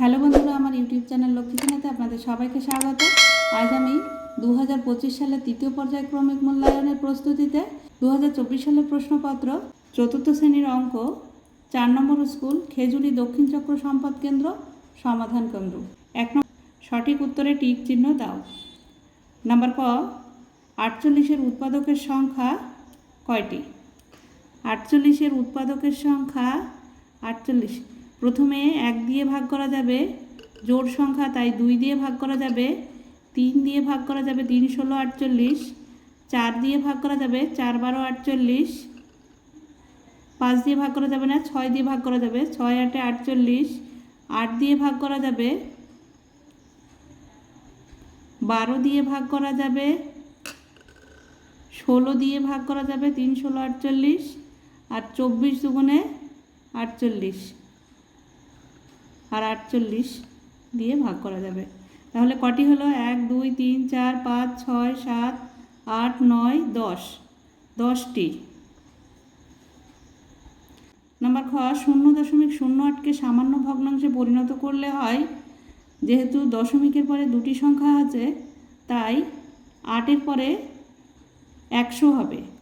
Hello বন্ধুরা, আমার YouTube channel লক্ষ্মীখানাতে আপনাদের সবাইকে স্বাগত। আজ আমি দু সালের তৃতীয় পর্যায়ক্রমিক মূল্যায়নের প্রস্তুতিতে দু হাজার চব্বিশ সালের প্রশ্নপত্র, চতুর্থ শ্রেণির অঙ্ক, চার নম্বর স্কুল, খেজুরি দক্ষিণ চক্র সম্পদ কেন্দ্র, সমাধান কেন্দ্র। এক নম্বর সঠিক উত্তরে টিক চিহ্ন দাও। নাম্বার ক, আটচল্লিশের উৎপাদকের সংখ্যা কয়টি? আটচল্লিশের উৎপাদকের সংখ্যা আটচল্লিশ। প্রথমে এক দিয়ে ভাগ করা যাবে, জোড় সংখ্যা তাই দুই দিয়ে ভাগ করা যাবে, তিন দিয়ে ভাগ করা যাবে তিন ষোলো আটচল্লিশ, চার দিয়ে ভাগ করা যাবে চার বারো আটচল্লিশ, পাঁচ দিয়ে ভাগ করা যাবে না, ছয় দিয়ে ভাগ করা যাবে ছয় আটে আটচল্লিশ, আট দিয়ে ভাগ করা যাবে বারো দিয়ে ভাগ করা যাবে, ষোলো দিয়ে ভাগ করা যাবে তিন ষোলো আটচল্লিশ, আর চব্বিশ দুগুণে আটচল্লিশ। আর আটচল্লিশ দিয়ে ভাগ করা যাবে। তাহলে কটি হলো? এক, দুই, তিন, চার, পাঁচ, ছয়, সাত, আট, নয়, দশ। দশটি। নাম্বার খ, শূন্য দশমিক শূন্য আটকে সামান্য ভগ্নাংশে পরিণত করলে হয়। যেহেতু দশমিকের পরে দুটি সংখ্যা আছে, তাই আটের পরে একশো হবে।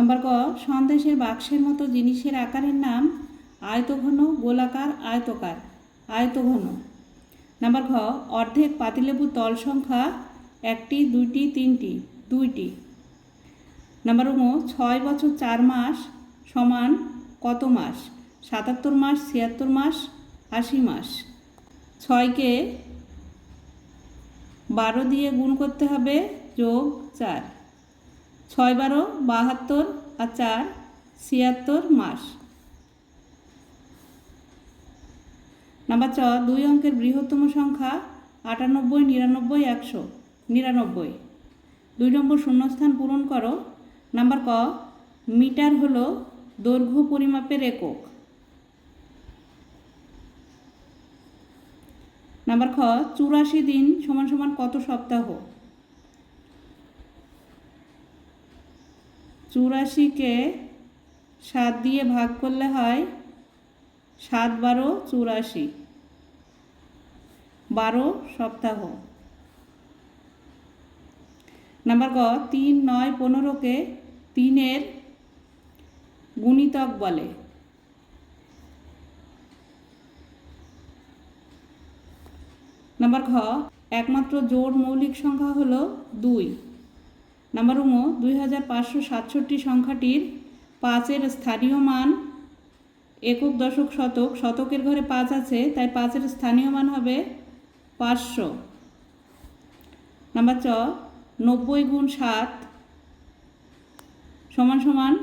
নাম্বার ক, সন্দেশের বাক্সের মতো জিনিসের আকারের নাম, আয়তঘন, গোলাকার, আয়তকার, আয়তঘন। নাম্বার খ, অর্ধেক পাতিলেবু তল সংখ্যা, একটি, দুইটি, তিনটি, দুইটি। নাম্বার ও ছয় বছর চার মাস সমান কত মাস? সাতাত্তর মাস, ছিয়াত্তর মাস, আশি মাস। ছয়কে বারো দিয়ে গুণ করতে হবে যোগ চার। ছয় বারো, বাহাত্তর আর চার, ছিয়াত্তর মাস। নাম্বার চ, দুই অঙ্কের বৃহত্তম সংখ্যা আটানব্বই, নিরানব্বই, একশো, নিরানব্বই। দুই নম্বর শূন্যস্থান পূরণ করো। নাম্বার ক, মিটার হল দৈর্ঘ্য পরিমাপের একক। নাম্বার খ, চুরাশি দিন সমান সমান কত সপ্তাহ? চুরাশিকে সাত দিয়ে ভাগ করলে হয় সাত বারো চুরাশি। বারো সপ্তাহ। নাম্বার ক তিন নয় পনেরোকে তিনের গুণিতক বলে। নাম্বার ঘ, একমাত্র জোড় মৌলিক সংখ্যা হলো দুই। নাম্বার উম দুই হাজার পাঁচশো সাতষট্টি সংখ্যাটির পাঁচের স্থানীয় মান একক দশক শতক, শতকের ঘরে পাঁচ আছে, তাই পাঁচের স্থানীয় মান হবে পাঁচশো। নাম্বার চ, নব্বই গুণ সাত সমান সমান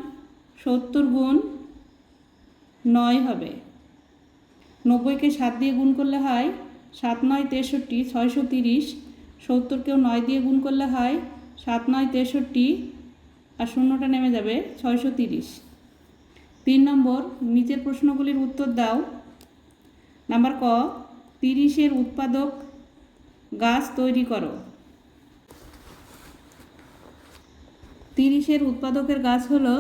সত্তর গুণ নয় হবে। নব্বইকে সাত দিয়ে গুণ করলে হয় সাত নয় তেষট্টি, ছয়শো তিরিশ, সত্তরকেও নয় দিয়ে গুণ করলে হয় সাত নয় তেষট্টি আর শূন্যটা নেমে যাবে ছয়শো তিরিশ। তিন নম্বর, নিচের প্রশ্নগুলির উত্তর দাও। নাম্বার ক, তিরিশের উৎপাদক গাছ তৈরি করো। তিরিশের উৎপাদকের গাছ হলো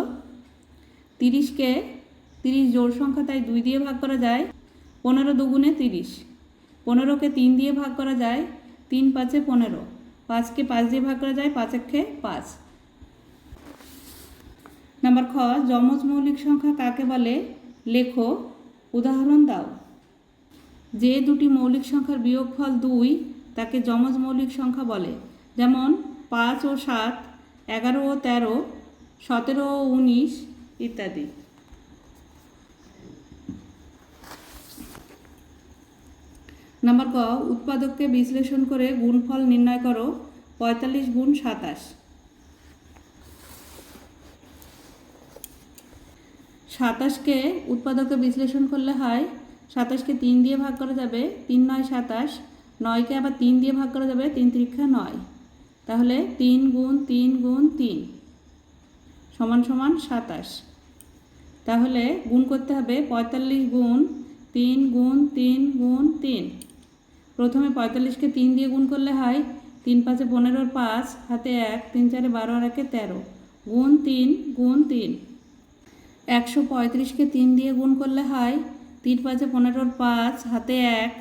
তিরিশকে তিরিশ জোড় সংখ্যা তাই দুই দিয়ে ভাগ করা যায় পনেরো দুগুণে তিরিশ। পনেরোকে তিন দিয়ে ভাগ করা যায় তিন পাঁচে পনেরো। পাঁচকে পাঁচ দিয়ে ভাগ করা যায় পাঁচ একে পাঁচ। নাম্বার খ, যমজ মৌলিক সংখ্যা কাকে বলে? লেখো, উদাহরণ দাও। যে দুটি মৌলিক সংখ্যার বিয়োগফল দুই, তাকে যমজ মৌলিক সংখ্যা বলে। যেমন, পাঁচ ও সাত, এগারো ও তেরো, সতেরো ও উনিশ, ইত্যাদি। নাম্বার ক, উৎপাদককে বিশ্লেষণ করে গুণফল নির্ণয় করো, পঁয়তাল্লিশ গুণ সাতাশ। সাতাশকে উৎপাদককে বিশ্লেষণ করলে হয়, সাতাশকে তিন দিয়ে ভাগ করা যাবে, তিন নয় সাতাশ, নয়কে আবার তিন দিয়ে ভাগ করা যাবে, তিন ত্রিক্ষা নয়। তাহলে তিন গুণ তিন গুণ তিন, সমান সমান সাতাশ। তাহলে গুণ করতে হবে পঁয়তাল্লিশ গুণ তিন গুণ তিন গুণ তিন। প্রথমে পঁয়তাল্লিশকে তিন দিয়ে গুণ করলে হয় তিন পাঁচে পনেরোর পাঁচ, হাতে এক, তিন চারে বারো আর একে তেরো। গুণ তিন গুণ তিন। একশো পঁয়ত্রিশকে তিন দিয়ে গুণ করলে হয় তিন পাঁচে পনেরোর পাঁচ, হাতে এক।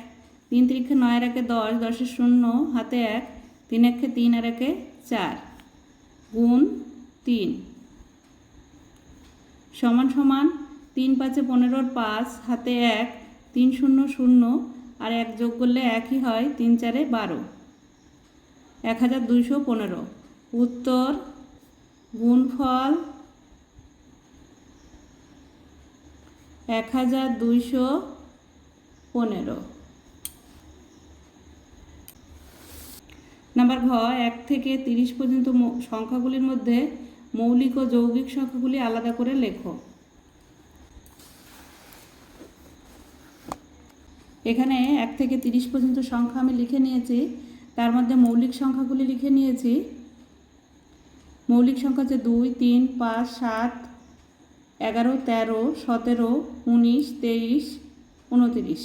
তিন তিরিখে নয় আর একে দশ দশের শূন্য, হাতে এক। তিন একে তিন আর একে চার। গুণ তিন। সমান সমান তিন পাঁচে পনেরোর পাঁচ, হাতে এক। তিন শূন্য শূন্য আর এক যোগ করলে একই হয় তিন চারে বারো। এক হাজার দুইশো পনেরো। উত্তর, গুণফল এক হাজার দুইশো পনেরো। নাম্বার ঘ, এক থেকে তিরিশ পর্যন্ত সংখ্যাগুলির মধ্যে মৌলিক ও যৌগিক সংখ্যাগুলি আলাদা করে লেখো। এখানে এক থেকে তিরিশ পর্যন্ত সংখ্যা আমি লিখে নিয়েছি। তার মধ্যে মৌলিক সংখ্যাগুলি লিখে নিয়েছি। মৌলিক সংখ্যা হচ্ছে দুই, তিন, পাঁচ, সাত, এগারো, তেরো, সতেরো, উনিশ, তেইশ, উনতিরিশ।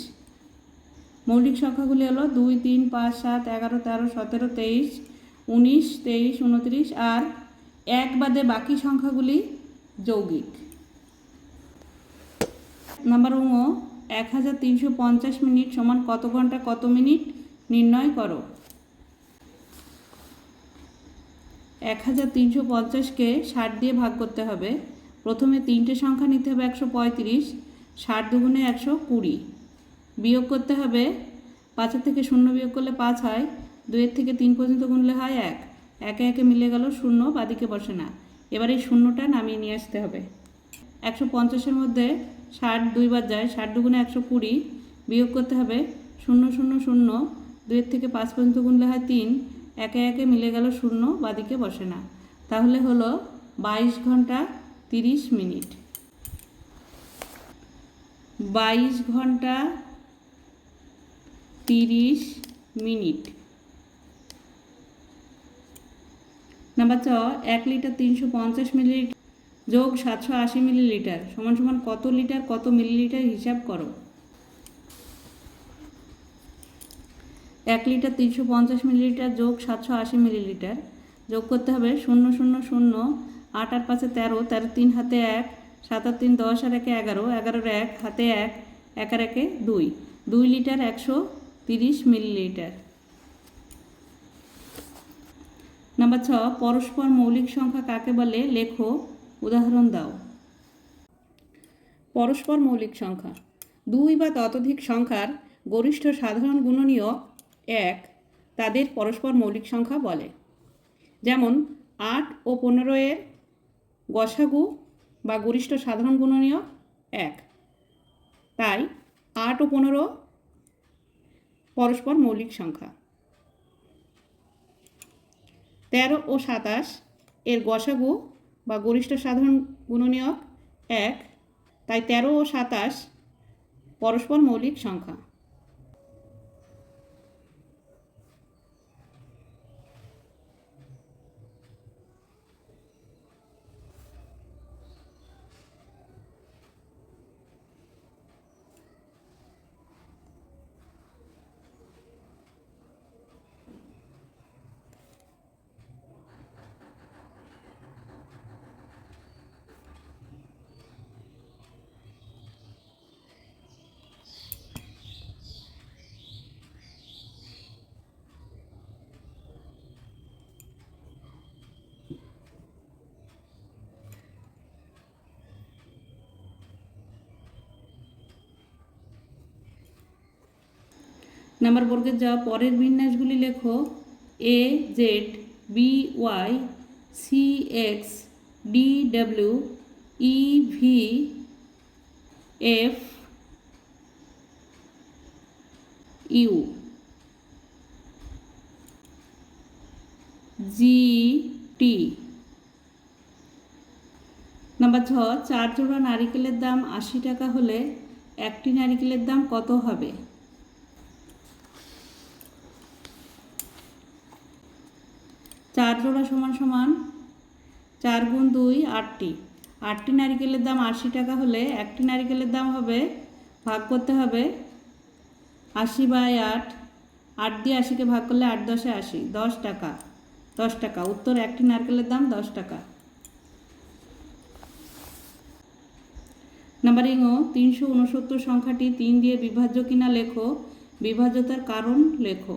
মৌলিক সংখ্যাগুলি হলো দুই, তিন, পাঁচ, সাত, এগারো, তেরো, সতেরো, তেইশ, উনিশ, তেইশ, উনত্রিশ আর এক বাদে বাকি সংখ্যাগুলি যৌগিক। নাম্বার উম এক হাজার তিনশো পঞ্চাশ মিনিট সমান কত ঘণ্টা কত মিনিট নির্ণয় করো। এক হাজার তিনশো পঞ্চাশকে ষাট দিয়ে ভাগ করতে হবে। প্রথমে তিনটে সংখ্যা নিতে হবে একশো পঁয়ত্রিশ, ষাট দুগুণে একশো কুড়ি। বিয়োগ করতে হবে, পাঁচের থেকে শূন্য বিয়োগ করলে পাঁচ হয়, দুইয়ের থেকে তিন পর্যন্ত গুনলে হয় এক। একে একে মিলে গেল শূন্য, বাদিকে বসে না। এবার এই শূন্যটা নামিয়ে নিয়ে আসতে হবে। একশো পঞ্চাশের মধ্যে ষাট দুইবার যায়, ষাট দুগুণে একশো কুড়ি বিয়োগ করতে হবে শূন্য শূন্য শূন্য। দুইয়ের থেকে পাঁচ পর্যন্ত গুনলে হয় তিন। একে একে মিলে গেল শূন্য, বাদিকে বসে না। তাহলে হলো বাইশ ঘণ্টা তিরিশ মিনিট। বাইশ ঘণ্টা তিরিশ মিনিট। নাম্বার চ এক লিটার তিনশো পঞ্চাশ মিলিলিটার যোগ সাতশো আশি মিলিলিটার। সমান সমান কত লিটার, কত মিলিলিটার হিসাব করো? এক লিটার তিনশো পঞ্চাশ মিলিলিটার, যোগ সাতশো আশি মিলিলিটার। যোগ করতে হবে শূন্য শূন্য শূন্য, আট আট পাঁচে তেরো তেরো তিন হাতে এক, সাত আর তিন দশ আর একে এগারো এগারোর এক হাতে এক এক আর একে দুই। দুই লিটার একশো তিরিশ মিলিলিটার। নাম্বার ছ, পরস্পর মৌলিক সংখ্যা কাকে বলে? লেখো। উদাহরণ দাও। পরস্পর মৌলিক সংখ্যা। দুই বা ততোধিক সংখ্যার গরিষ্ঠ সাধারণ গুণনীয় এক তাদের পরস্পর মৌলিক সংখ্যা বলে। যেমন, আট ও পনেরো এর গসাগু বা গরিষ্ঠ সাধারণ গুণনীয় এক। তাই, আট ও পনেরো পরস্পর মৌলিক সংখ্যা। তেরো ও সাতাশ এর গসাগু বা গরিষ্ঠ সাধারণ গুণনীয়ক এক তাই তেরো ও সাতাশ পরস্পর মৌলিক সংখ্যা। নাম্বার বর্গের যা পরের বিন্যাসগুলি লেখো A Z B Y C X D W E V F U G T number ছ, চার জোড়া নারিকেলের দাম আশি টাকা হলে একটি নারিকেলের দাম কত হবে? চার জোড়া সমান সমান চার গুণ দুই, আটটি। আটটি নারিকেলের দাম আশি টাকা হলে একটি নারিকেলের দাম হবে, ভাগ করতে হবে আশি বাই আট। আট দিয়ে আশিকে ভাগ করলে আট দশে আশি, দশ টাকা দশ টাকা। উত্তর, একটি নারকেলের দাম দশ টাকা। নাম্বারিং ও তিনশো উনসত্তর সংখ্যাটি তিন দিয়ে বিভাজ্য কিনা লেখো, বিভাজ্যতার কারণ লেখো।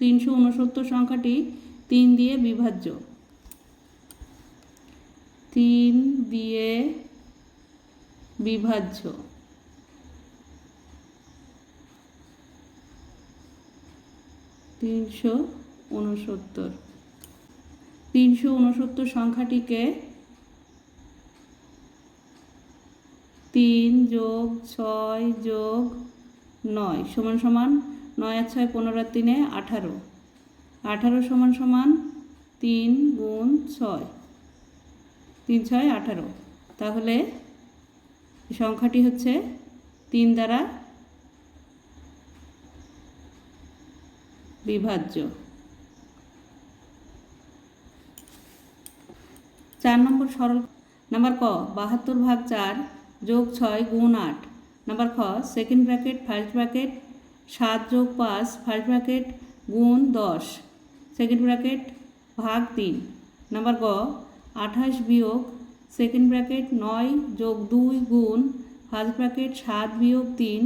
তিনশো উনসত্তর সংখ্যাটি তিন দিয়ে বিভাজ্য। তিন দিয়ে বিভাজ্য। তিনশো উনসত্তর তিনশো উনসত্তর সংখ্যাটিকে তিন যোগ ছয় যোগ নয় সমান সমান নয় ছয় পনেরো তিনে আঠারো। আঠারো সমান সমান তিন গুণ ছয়। তিন ছয় আঠারো। তাহলে সংখ্যাটি হচ্ছে তিন দ্বারা বিভাজ্য। চার নম্বর সরল নাম্বার ক, বাহাত্তর ভাগ চার যোগ ছয় গুণ আট। নাম্বার খ সেকেন্ড ব্র্যাকেট ফার্স্ট ব্র্যাকেট সাত যোগ পাঁচ ফার্স্ট ব্র্যাকেট গুণ দশ। সেকেন্ড ব্র্যাকেট ভাগ তিন। নাম্বার গ, আঠাশ বিয়োগ সেকেন্ড ব্র্যাকেট নয় যোগ দুই গুণ ফার্স্ট ব্র্যাকেট সাত বিয়োগ তিন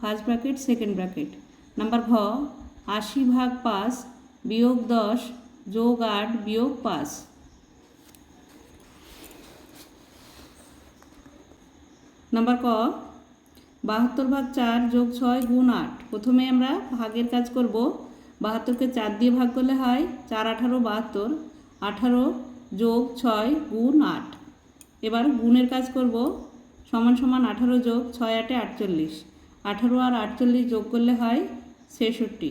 first bracket second bracket number ঘ, আশি ভাগ পাঁচ বিয়োগ দশ যোগ আট বিয়োগ পাঁচ। নাম্বার ক, বাহাত্তর ভাগ চার যোগ ছয় গুণ আট। প্রথমে আমরা ভাগের কাজ করব। বাহাত্তরকে চার দিয়ে ভাগ করলে হয় চার আঠারো বাহাত্তর। আঠারো যোগ ছয় গুণ আট। এবার গুণের কাজ করব। সমান সমান আঠারো যোগ ছয় আটে আটচল্লিশ। আঠারো আর আটচল্লিশ যোগ করলে হয় ছেষট্টি।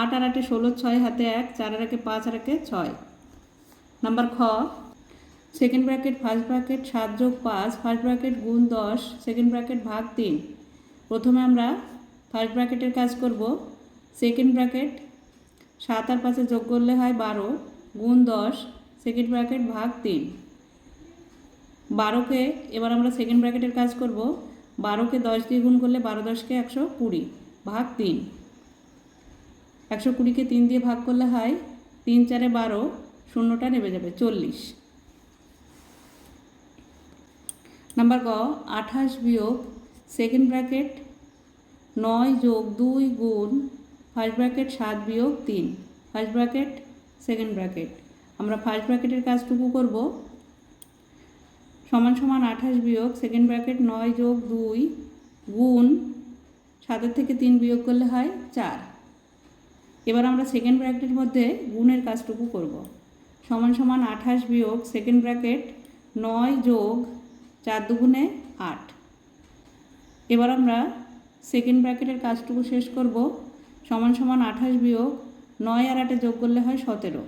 আট আর আটে ষোলো, ছয় হাতে এক, চার আর একে পাঁচ আর একে ছয়। নাম্বার খ সেকেন্ড ব্র্যাকেট ফার্স্ট ব্র্যাকেট সাত যোগ পাঁচ ফার্স্ট ব্র্যাকেট গুণ দশ সেকেন্ড ব্র্যাকেট ভাগ তিন। প্রথমে আমরা ফার্স্ট ব্র্যাকেটের কাজ করব। সেকেন্ড ব্র্যাকেট সাত আর পাঁচে যোগ করলে হয় বারো, গুণ দশ সেকেন্ড ব্র্যাকেট ভাগ তিন। বারোকে, এবার আমরা সেকেন্ড ব্র্যাকেটের কাজ করব। বারোকে দশ দিয়ে গুণ করলে বারো দশকে একশো কুড়ি, ভাগ তিন। একশো কুড়িকে তিন দিয়ে ভাগ করলে হয় তিন চারে বারো, শূন্যটা নেমে যাবে চল্লিশ। নাম্বার গ, আঠাশ বিয়োগ সেকেন্ড ব্র্যাকেট নয় যোগ দুই গুণ ফার্স্ট ব্র্যাকেট সাত বিয়োগ তিন। ফার্স্ট ব্র্যাকেট সেকেন্ড ব্র্যাকেট আমরা ফার্স্ট ব্র্যাকেটের কাজটুকু করব। সমান সমান আঠাশ বিয়োগ সেকেন্ড ব্র্যাকেট নয় যোগ দুই, গুণ সাতের থেকে তিন বিয়োগ করলে হয় চার। এবার আমরা সেকেন্ড ব্র্যাকেটের মধ্যে গুণের কাজটুকু করব। সমান সমান আঠাশ বিয়োগ সেকেন্ড ব্র্যাকেট নয় যোগ চার দুগুণে আট। এবার আমরা সেকেন্ড ব্র্যাকেটের কাজটুকু শেষ করব। সমান সমান আঠাশ বিয়োগ নয় আর আটে যোগ করলে হয় সতেরো।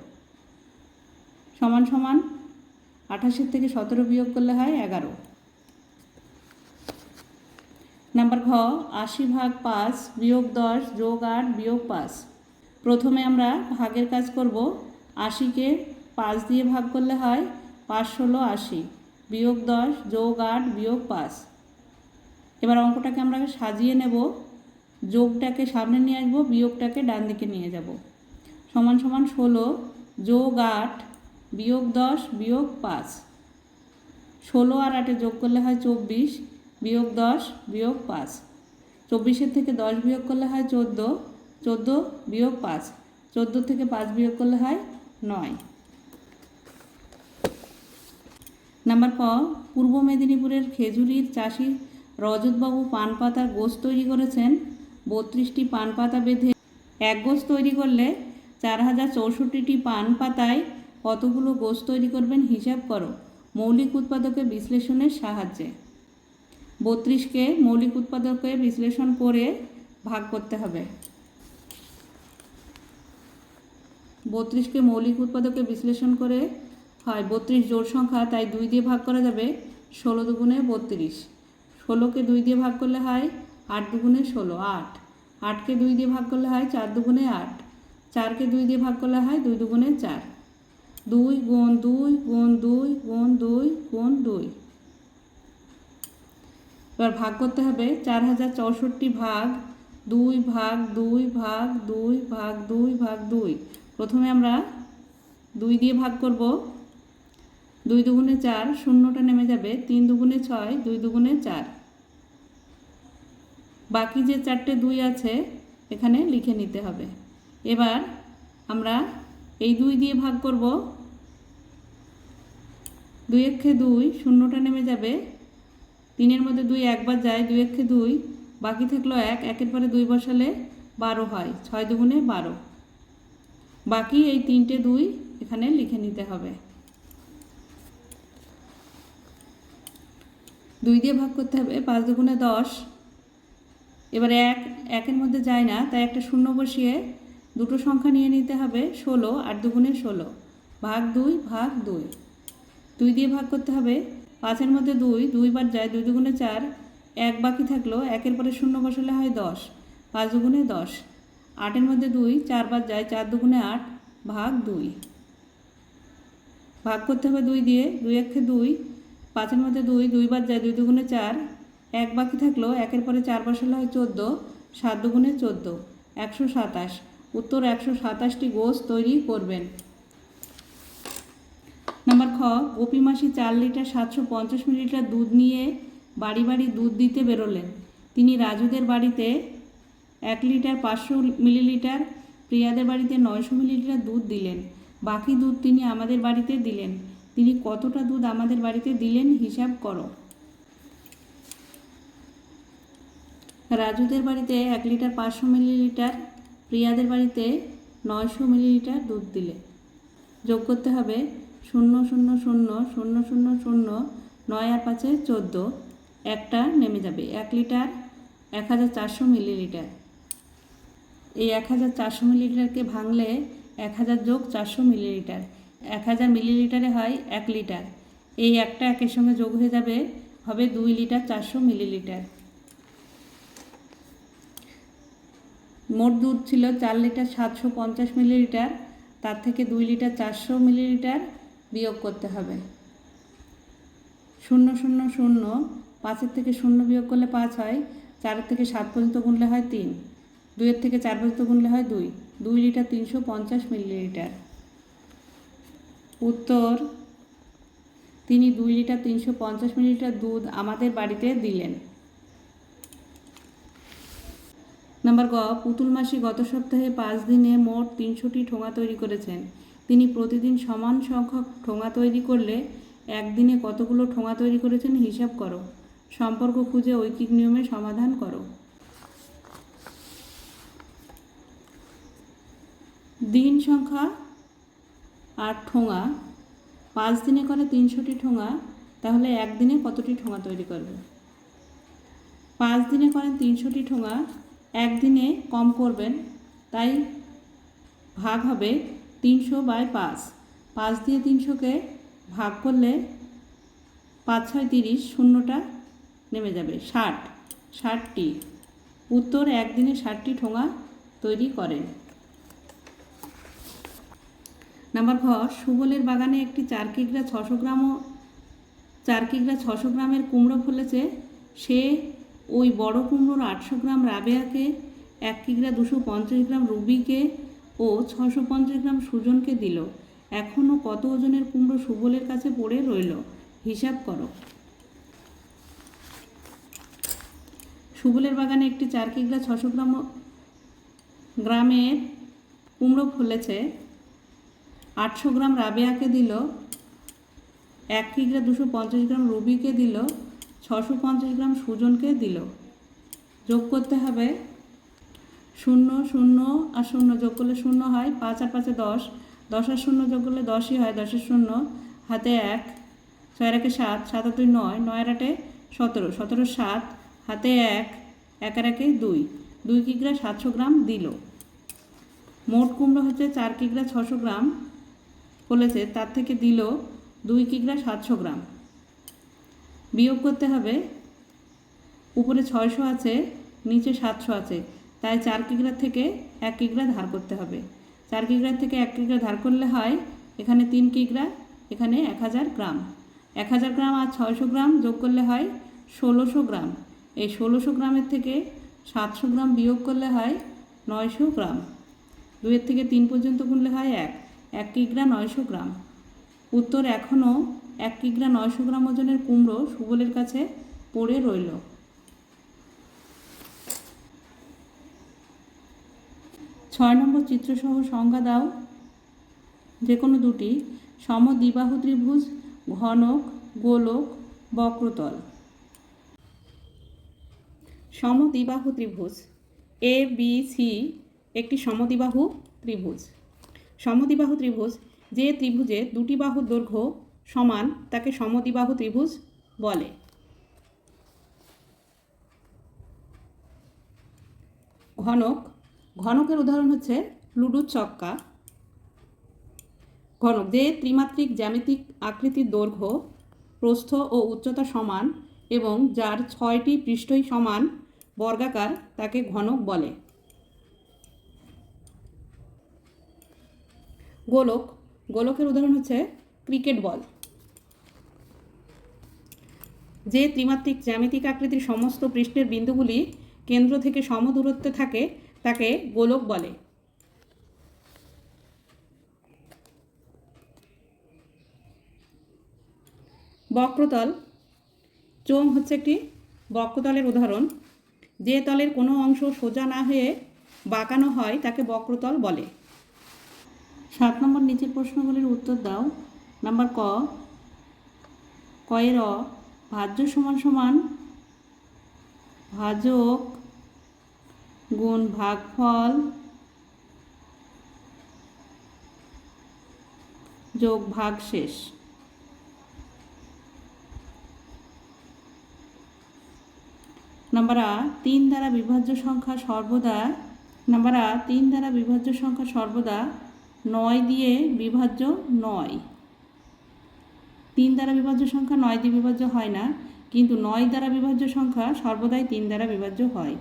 সমান সমান আঠাশের থেকে সতেরো বিয়োগ করলে হয় এগারো। নাম্বার ঘ, আশি ভাগ পাঁচ বিয়োগ দশ যোগ আট বিয়োগ পাঁচ। প্রথমে আমরা ভাগের কাজ করব। আশিকে পাঁচ দিয়ে ভাগ করলে হয় পাঁচ ষোলো আশি বিয়োগ দশ যোগ আট বিয়োগ পাঁচ। এবার অঙ্কটাকে আমরা সাজিয়ে নেব। যোগটাকে সামনে নিয়ে আসব, বিয়োগটাকে ডান দিকে নিয়ে যাব। সমান সমান ষোলো, যোগ আট, বিয়োগ দশ, বিয়োগ পাঁচ। ষোলো আর আটে যোগ করলে হয় চব্বিশ, বিয়োগ দশ, বিয়োগ পাঁচ। চব্বিশের থেকে দশ বিয়োগ করলে হয় চোদ্দ চোদ্দ বিয়োগ পাঁচ। চোদ্দ থেকে পাঁচ বিয়োগ করলে হয় নয়। নাম্বার ক, পূর্ব মেদিনীপুরের খেজুরির চাষি রজতবাবু পান পাতার গোস তৈরি করেছেন। বত্রিশটি পান পাতা বেঁধে এক গোস তৈরি করলে চার হাজার চৌষট্টিটি পান পাতায় কতগুলো গোস তৈরি করবেন হিসাব করো। মৌলিক উৎপাদকে বিশ্লেষণের সাহায্যে। বত্রিশকে মৌলিক উৎপাদকে বিশ্লেষণ করে ভাগ করতে হবে। বত্রিশকে মৌলিক উৎপাদকে বিশ্লেষণ করে হয় বত্রিশ জোড় সংখ্যা, তাই দুই দিয়ে ভাগ করা যাবে ষোলো দুগুণে বত্রিশ। ষোলোকে দুই দিয়ে ভাগ করলে হয় আট দুগুণে ষোলো, আট। আটকে দুই দিয়ে ভাগ করলে হয় চার দুগুণে আট। চারকে দুই দিয়ে ভাগ করলে হয় দুই দুগুণে চার। দুই গুণ দুই গুণ দুই গুণ দুই গুণ দুই। এবার ভাগ করতে হবে চার হাজার চৌষট্টি ভাগ দুই ভাগ দুই ভাগ দুই ভাগ দুই ভাগ দুই। প্রথমে আমরা দুই দিয়ে ভাগ করব। দুই দুগুণে চার শূন্যটা নেমে যাবে তিন দুগুণে ছয়, দুই দুগুণে চার। বাকি যে চারটে দুই আছে, এখানে লিখে নিতে হবে। এবার আমরা এই দুই দিয়ে ভাগ করব। দুই এক্ষে দুই, শূন্যটা নেমে যাবে। তিনের মধ্যে দুই একবার যায়, দুই এক্ষে দুই, বাকি থাকল এক, একের পরে দুই বসালে বারো হয়, ছয় দুগুণে বারো। বাকি এই তিনটে দুই এখানে লিখে নিতে হবে। দুই দিয়ে ভাগ করতে হবে, পাঁচ দুগুণে দশ এবারে এক, একের মধ্যে যায় না, তাই একটা শূন্য বসিয়ে দুটো সংখ্যা নিয়ে নিতে হবে ষোলো আর দুগুণে ষোলো। ভাগ দুই ভাগ দুই। দুই দিয়ে ভাগ করতে হবে। পাঁচের মধ্যে দুই দুইবার যায় দুই দুগুণে চার, এক বাকি থাকল, একের পরে শূন্য বসালে হয় দশ, পাঁচ দুগুণে দশ। আটের মধ্যে দুই চারবার যায় চার দুগুণে আট, ভাগ দুই। ভাগ করতে হবে দুই দিয়ে, দুই একে দুই, পাঁচের মধ্যে দুই দুইবার যায় দুই দুগুণে চার এক বাকি থাকল একের পরে চার বসালে হয় চোদ্দ, সাত দুগুণে চোদ্দ, একশো সাতাশ। উত্তর একশো সাতাশটি গোস তৈরি করবেন। নাম্বার খ, গোপী মাসি চার লিটার সাতশো পঞ্চাশ মিলিলিটার দুধ নিয়ে বাড়ি বাড়ি দুধ দিতে বেরোলেন। তিনি রাজুদের বাড়িতে এক লিটার পাঁচশো মিলিলিটার, প্রিয়াদের বাড়িতে নয়শো মিলিলিটার দুধ দিলেন। বাকি দুধ তিনি আমাদের বাড়িতে দিলেন। তিনি কতটা দুধ আমাদের বাড়িতে দিলেন হিসাব করো। রাজুদের বাড়িতে এক লিটার পাঁচশো মিলিলিটার, প্রিয়াদের বাড়িতে নয়শো মিলিলিটার দুধ দিলে। যোগ করতে হবে শূন্য শূন্য শূন্য শূন্য শূন্য শূন্য নয় আর পাঁচে চোদ্দ। একটা নেমে যাবে। এক লিটার এক হাজার চারশো মিলিলিটার। এই এক হাজার চারশো মিলিলিটারকে ভাঙলে এক হাজার যোগ চারশো মিলিলিটার। এক হাজার মিলিলিটারে হয় এক লিটার। এই একটা একের সঙ্গে যোগ হয়ে যাবে, হবে দুই লিটার চারশো মিলিলিটার। মোট দুধ ছিল চার লিটার সাতশো পঞ্চাশ মিলিলিটার, তার থেকে দুই লিটার চারশো মিলিলিটার বিয়োগ করতে হবে। শূন্য শূন্য শূন্য, পাঁচের থেকে শূন্য বিয়োগ করলে পাঁচ হয়, চারের থেকে সাত পর্যন্ত গুনলে হয় তিন, দুইয়ের থেকে চার পর্যন্ত গুনলে হয় দুই দুই লিটার তিনশো পঞ্চাশ মিলিলিটার। উত্তর, তিনি দুই লিটার তিনশো পঞ্চাশ মিলিলিটার দুধ আমাদের বাড়িতে দিলেন। নাম্বার গ, পুতুল মাসি গত সপ্তাহে পাঁচ দিনে মোট তিনশোটি ঠোঙা তৈরি করেছেন। তিনি প্রতিদিন সমান সংখ্যক ঠোঙা তৈরি করলে একদিনে কতগুলো ঠোঙা তৈরি করেছেন হিসাব করো। সম্পর্ক খুঁজে ঐকিক নিয়মে সমাধান করো। দিন সংখ্যা আর ঠোঙা। পাঁচ দিনে করে তিনশোটি ঠোঙা, তাহলে একদিনে কতটি ঠোঙা তৈরি করবে? পাঁচ দিনে করেন তিনশোটি ঠোঙা একদিনে কম করবেন, তাই ভাগ হবে তিনশো বাই পাঁচ। পাঁচ দিয়ে তিনশোকে ভাগ করলে পাঁচ ছয় তিরিশ শূন্যটা নেমে যাবে, ষাট। ষাটটি। উত্তর একদিনে ষাটটি ঠোঙা তৈরি করেন। নাম্বার ঘ সুবলের বাগানে একটি চার কিগ্রা ছশো গ্রামও চার কিগ্রা ছশো গ্রামের কুমড়ো ফলেছে, সে ওই বড় কুমড়োর আটশো গ্রাম রাবেয়াকে, এক কিগ্রা দুশো পঞ্চাশ গ্রাম রুবিকে ও ছশো পঞ্চাশ গ্রাম সুজনকে দিল। এখনও কত ওজনের কুমড়ো সুবলের কাছে পড়ে রইল? হিসাব করো। সুবলের বাগানে একটি চার কিগ্রা ছশো গ্রাম গ্রামের কুমড়ো ফলেছে। আটশো গ্রাম রাবেয়াকে দিল, এক কিগ্রা দুশো পঞ্চাশ গ্রাম রুবিকে দিল ছশো পঞ্চাশ গ্রাম সুজনকে দিল। যোগ করতে হবে শূন্য শূন্য আর শূন্য যোগ করলে শূন্য হয়, পাঁচ আর পাঁচে দশ। দশ আর শূন্য যোগ করলে দশই হয় দশের শূন্য। হাতে এক ছয়ের একে সাত সাত আর দুই নয় নয়ের আটে সতেরো সতেরো সাত, হাতে এক একের একে দুই। দুই কিগ্রা সাতশো গ্রাম দিল। মোট কুমড়ো হচ্ছে চার কিগ্রা ছশো গ্রাম। বলেছে তার থেকে দিল দুই কিগ্রা সাতশো গ্রাম। বিয়োগ করতে হবে। উপরে ছয়শো আছে, নিচে সাতশো আছে। তাই চার কিগ্রা থেকে এক কিগ্রা ধার করতে হবে। চার কিগ্রা থেকে এক কিগ্রা ধার করলে হয়, এখানে তিন কিগ্রা এখানে এক হাজার গ্রাম। এক হাজার গ্রাম আর ছয়শো গ্রাম যোগ করলে হয় ষোলোশো গ্রাম। এই ষোলোশো গ্রামের থেকে সাতশো গ্রাম বিয়োগ করলে হয় নয়শো গ্রাম। দুইয়ের থেকে তিন পর্যন্ত গুনলে হয় এক। এক কিগ্রা নয়শো গ্রাম। উত্তর এখনও এক কিগ্রা নয়শো গ্রাম ওজনের কুমড়ো সুবলের কাছে পড়ে রইল। ছয় নম্বর চিত্রসহ সংজ্ঞা দাও। যে কোনো দুটি সমদ্বিবাহু ত্রিভুজ, ঘনক, গোলক, বক্রতল। সম সমদ্বিবাহু ত্রিভুজ এ বি সি একটি সমদ্বিবাহু ত্রিভুজ। সমদ্বিবাহু ত্রিভুজ, যে ত্রিভুজে দুটি বাহুর দৈর্ঘ্য সমান তাকে সমদ্বিবাহু ত্রিভুজ বলে। ঘনক, ঘনকের উদাহরণ হচ্ছে লুডুর চক্কা ঘনক, যে ত্রিমাত্রিক জ্যামিতিক আকৃতির দৈর্ঘ্য, প্রস্থ ও উচ্চতা সমান এবং যার ছয়টি পৃষ্ঠই সমান, বর্গাকার তাকে ঘনক বলে। গোলক, গোলকের উদাহরণ হচ্ছে ক্রিকেট বল। যে ত্রিমাত্রিক জ্যামিতিক আকৃতির সমস্ত পৃষ্ঠের বিন্দুগুলি কেন্দ্র থেকে সমদূরত্বে থাকে, তাকে গোলক বলে। বক্রতল চোম হচ্ছে একটি বক্রতলের উদাহরণ। যে তলের কোনো অংশ সোজা না হয়ে বাঁকানো হয়, তাকে বক্রতল বলে। সাত নম্বর নিচের প্রশ্নগুলির উত্তর দাও। নাম্বার ক, কয়ের ভাজ্য সমান সমান ভাজক গুণ ভাগফল যোগ ভাগশেষ। নাম্বার আ, তিন দ্বারা বিভাজ্য সংখ্যা সর্বদা, নাম্বার আ, তিন দ্বারা বিভাজ্য সংখ্যা সর্বদা নয় দিয়ে বিভাজ্য নয়। তিন দ্বারা বিভাজ্য সংখ্যা নয় দিয়ে বিভাজ্য হয় না, কিন্তু নয় দ্বারা বিভাজ্য সংখ্যা সর্বদাই তিন দ্বারা বিভাজ্য হয়।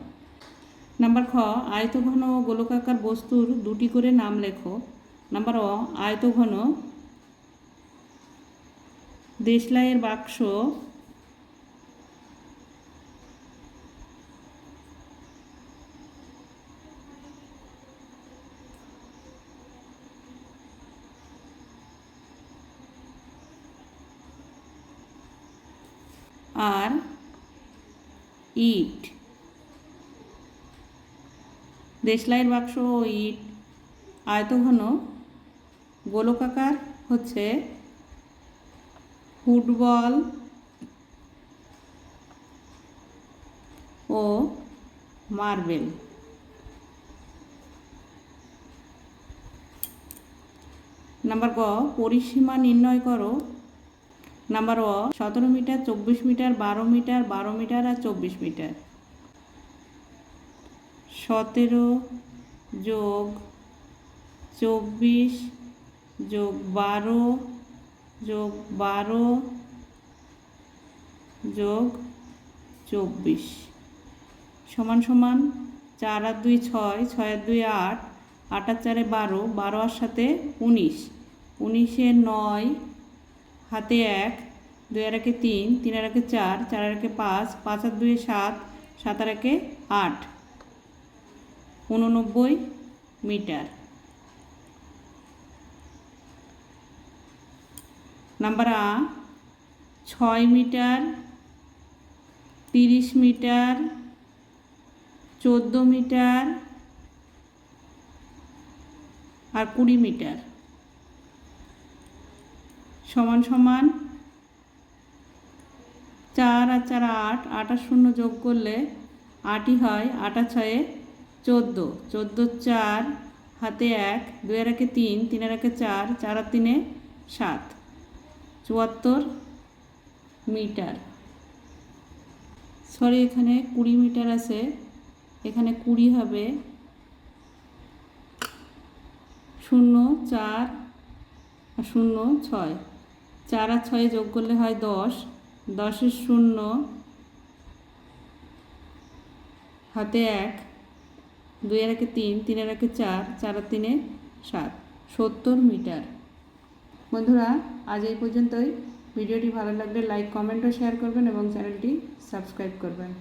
নাম্বার খ, আয়তঘন ও গোলকাকার বস্তুর দুটি করে নাম লেখো। নাম্বার অ, আয়তঘন দেশলাইয়ের বাক্স আর ইট দেশলাইয়ের বাক্স ও ইট আয়তঘন গোলকাকার হচ্ছে ফুটবল ও মার্বেল। নাম্বার ক পরিসীমা নির্ণয় করো নাম্বার ও সতেরো মিটার, চব্বিশ মিটার, বারো মিটার বারো মিটার আর চব্বিশ মিটার। সতেরো যোগ চব্বিশ যোগ বারো যোগ বারো যোগ চব্বিশ। সমান সমান চার আর দুই ছয় ছয় আর দুই আট আট আর চারে বারো বারো আর সাথে উনিশ। উনিশে নয় হাতে এক, দুই আর একে তিন তিন আর একে চার চার আর একে পাঁচ পাঁচ আর দুয়ে সাত সাত আর একে আট। উননব্বই মিটার। নাম্বার আ, ছয় মিটার, তিরিশ মিটার, চোদ্দ মিটার আর কুড়ি মিটার। সমান সমান চার আর চার আট আট আর শূন্য যোগ করলে আটই হয়, আট ছয়ে চোদ্দ। চোদ্দ চার, হাতে এক, দুই আর একে তিন তিন আর একে চার চার আর তিনে সাত। চুয়াত্তর মিটার। সরি, এখানে কুড়ি মিটার আছে। এখানে কুড়ি হবে। শূন্য চার শূন্য ছয়। চার আর ছয়ে যোগ করলে হয় দশ। দশের শূন্য হাতে এক। দুই আর একে তিন তিন আর একে চার চার আর তিনে সাত। সত্তর মিটার। বন্ধুরা, আজ এই পর্যন্তই। ভিডিওটি ভালো লাগলে লাইক, কমেন্ট ও শেয়ার করবেন এবং চ্যানেলটি সাবস্ক্রাইব করবেন।